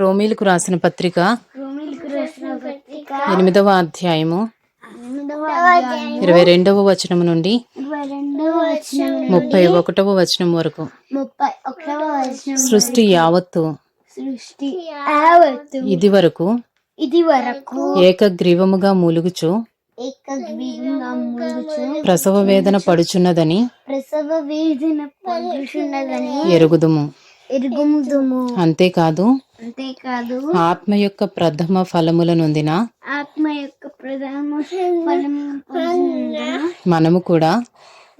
రోమీలకు రాసిన పత్రిక ఎనిమిదవ అధ్యాయము. ఇరవై రెండవ వచనం నుండి ముప్పై ఒకటవ వచనం వరకు. సృష్టి యావత్తు ఇది వరకు ఇది వరకు ఏకగ్రీవముగా మూలుగుచు ప్రసవ వేదన పడుచున్నదని ప్రసవ వేదన పడుచున్నదని ఎరుగుదుము. ఎరుగుముదుము అంతేకాదు అంతేకాదు ఆత్మ యొక్క ప్రథమ ఫలముల నొందిన ఆత్మ యొక్క ప్రధాన ఫలం పొందిన మనము కూడా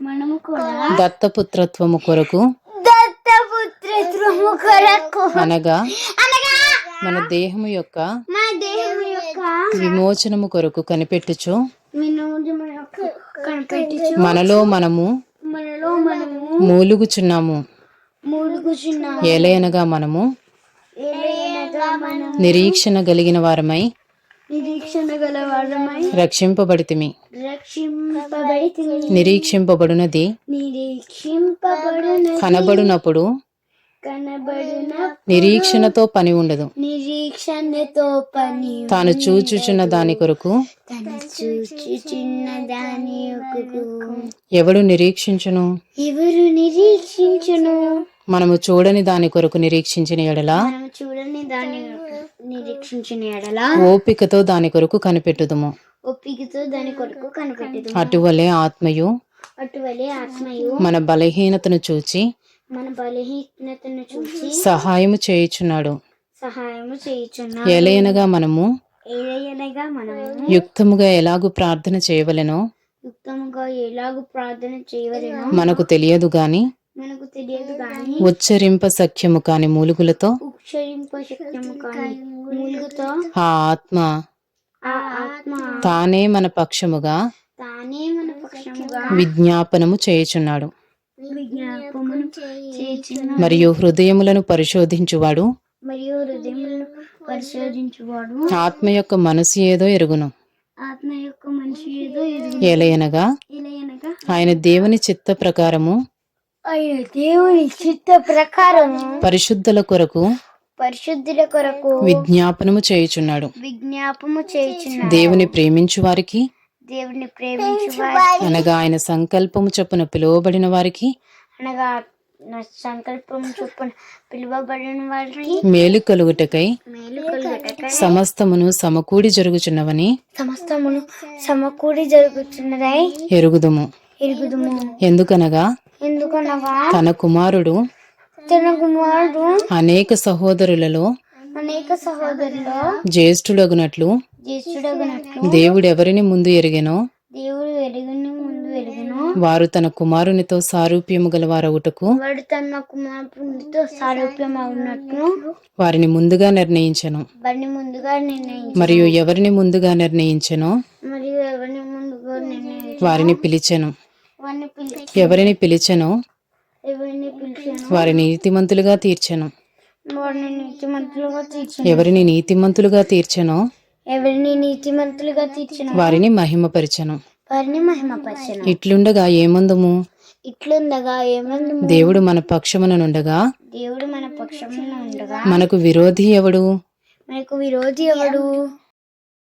మనము కూడా దత్తపుత్రత్వము కొరకు దత్తపుత్రత్వము కొరకు అనగా అనగా మన దేహము యొక్క మా దేహం యొక్క విమోచనము కొరకు కనిపెట్టుచు మనలో మనము మనలో మనము మూలుగుచున్నాము. మూలుగుచున్న ఏలయనగా మనము మనం నిరీక్షణ కలిగిన వారమై నిరీక్షణ గల వారమై రక్షింపబడితిమి. రక్షింపబడి నిరీక్షింపబడినది. నిరీక్షింపబడిన కనబడునప్పుడు కనబడిన నిరీక్షణతో పని ఉండదు. నిరీక్షణతో పని తాను చూచుచున్న దాని కొరకు చూచుచున్న దాని ఎవడు నిరీక్షించును? ఎవరు నిరీక్షించును? మనము చూడని దాని కొరకు నిరీక్షించిన ఎడల చూడని దాని నిరీక్షించిన ఎడల ఓపికతో దాని కొరకు కనిపెట్టుదుము. ఒప్పికతో దాని కొరకు కనిపెట్టదు అటువలే ఆత్మయు అటువలే ఆత్మయు మన బలహీనతను చూచి మన బలహీనతను చూసి సహాయము చేయుచున్నాడు. సహాయము చేయుచున్న ఎలయనగా మనము ఏదైనగా మనము యుక్తముగా ఎలాగు ప్రార్థన చేయవలెనో యుక్తముగా ఎలాగూ ప్రార్థన చేయవలెనో మనకు తెలియదు గాని మనకు తెలియదు గాని ఉచ్చరింప సఖ్యము కాని మూలుగులతో ఉచ్చరింప శక్యము కాని మూలుగుతో ఆ ఆత్మ ఆ ఆత్మ తానే మన పక్షముగా తానే మన పక్షముగా విజ్ఞాపనము చేయుచున్నాడు. మరియు హృదయములను పరిశోధించువాడు. మరియు హృదయములను పరిశోధించువాడు. ఆత్మ యొక్క మనసు ఏదో ఎరుగును. ఆత్మ యొక్క మనిషి ఏదో ఎరుగు ఏలయనగా ఎలయనగా ఆయన దేవుని చిత్త ప్రకారము దేవుని చిత్త ప్రకారము పరిశుద్ధుల కొరకు పరిశుద్ధుల కొరకు విజ్ఞాపనము చేయుచున్నాడు. విజ్ఞాపము చేయుచున్న దేవుని ప్రేమించు వారికి దేవుని ప్రేమించు అనగా ఆయన సంకల్పము చొప్పున పిలువబడిన వారికి అనగా నా సంకల్పం చొప్పున పిలువబడిన వారికి మేలు కలుగుటకై మేలు కలుగుటకై సమస్తమును సమకూడి జరుగుచున్నవని సమస్తమును సమకూడి జరుగుతున్నదై ఎరుగుదుము. ఎరుగుదుము. ఎందుకనగా ఎందుకనగా? తన కుమారుడు తన కుమారుడు అనేక సహోదరులలో అనేక సహోదరులో జ్యేష్ఠుడగునట్లు జ్యేష్ఠుడగునట్లు దేవుడు ఎవరిని ముందు ఎరిగెనో? దేవుడు ముందు వారు తన కుమారునితో సారూప్యము గలవారగుటకు వాడు తన కుమారుడితో సారూప్యం అవునట్లు వారిని ముందుగా నిర్ణయించెను. వాడిని ముందుగా నిర్ణయించి మరియు ఎవరిని ముందుగా నిర్ణయించెనో? మరియు ఎవరిని ముందుగా నిర్ణయించి వారిని పిలిచెను. ఎవరిని పిలిచెనో? వారిని నీతిమంతులుగా తీర్చెను. ఎవరిని నీతిమంతులుగా తీర్చెనో? ఎవరిని నీతిమంతులుగా తీర్చిన? వారిని మహిమపరిచెను. వారిని మహిమపరచను. ఇట్లుండగా ఏమందుము? ఇట్లుండగా ఏమంది దేవుడు మన పక్షమున నుండగా? దేవుడు మన పక్షమున ఉండగా మనకు విరోధి ఎవడు? మనకు విరోధి ఎవడు?